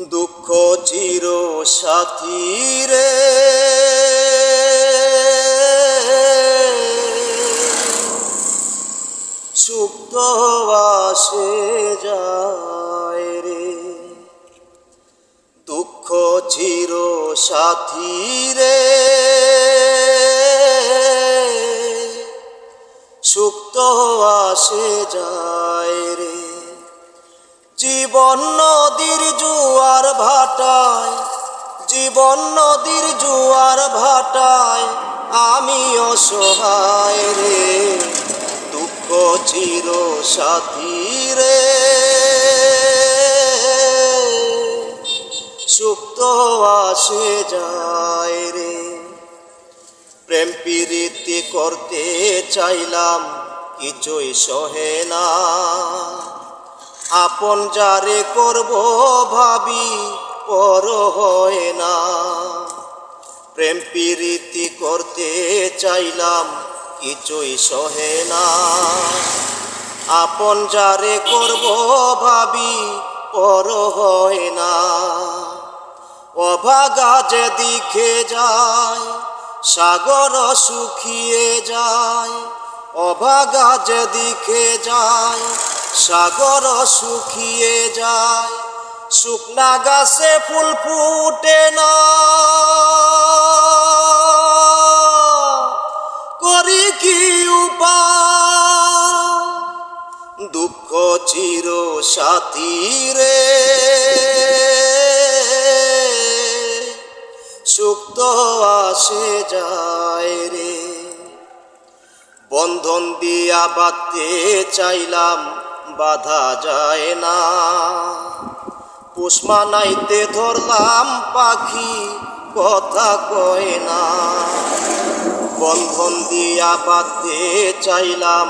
দুঃখ চির সাথী রে। সুপ্ত আসে যায় রে। দুঃখ চির সাথী রে। সুপ্ত আসে যায় রে। জীবন নদীর ভাটায়, জীবন নদীর জুয়ার ভাটায়, আমি অসহায় রে, দুঃখ চির সাথী রে। সুপ্ত আসে যায় রে, প্রেম প্রীতি করতে চাইলাম, কিছুই সহে না। আপন যারে করব ভাবি, পর হয় না। প্রেম প্রীতি করতে চাইলাম, কিছুই সহে না। আপন যারে করব ভাবি, পর হয় না। অভাগা যে দিকে যায়, সাগর শুকিয়ে যায়, অভাগা যে দিকে যায় সাগর শুকিয়ে যায়, শুকনা গাছে ফুল ফুটে না। করি কি উপায়? দুঃখ চির সাথী রে। সুক্ত আসে যায় রে। বন্ধন দিয়া বাঁধতে চাইলাম বাধা যায় না। পুষ্মানাইতে ধরলাম পাখি, কথা কয় না। বন্ধন দিয়া বাঁধতে চাইলাম,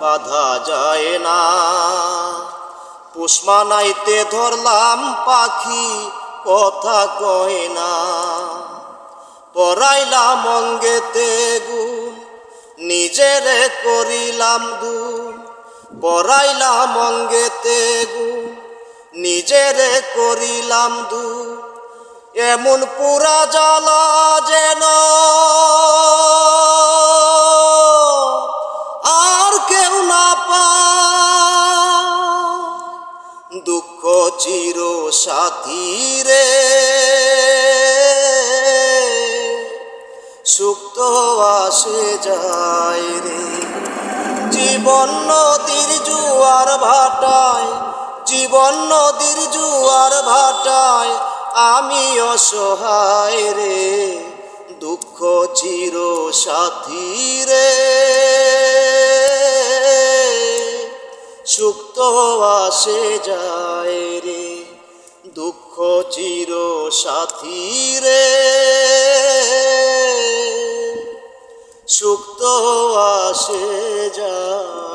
বাধা যায় না। পুষ্মানাইতে ধরলাম পাখি, কথা কয় না। পড়াইলাম অঙ্গেতে গুণ, নিজেরে করিলাম দুন। পড়াইলাম অঙ্গেতে গুণ নিজেরে করিলাম দু। এমন পুরা জ্বালা যেন আর কেউ না পায়। দুঃখ চির সাথী রে। সুক্ত আসে যায় রে। জীবন নদীর জুয়ার ভাটায়, জীবন নদীর জুয়ার ভাটায় আমি অসহায় রে, দুঃখ চির সাথী রে। সুক্ত আসে যায় রে, দুঃখ চির সাথী রে। সুক্ত আসে যায়।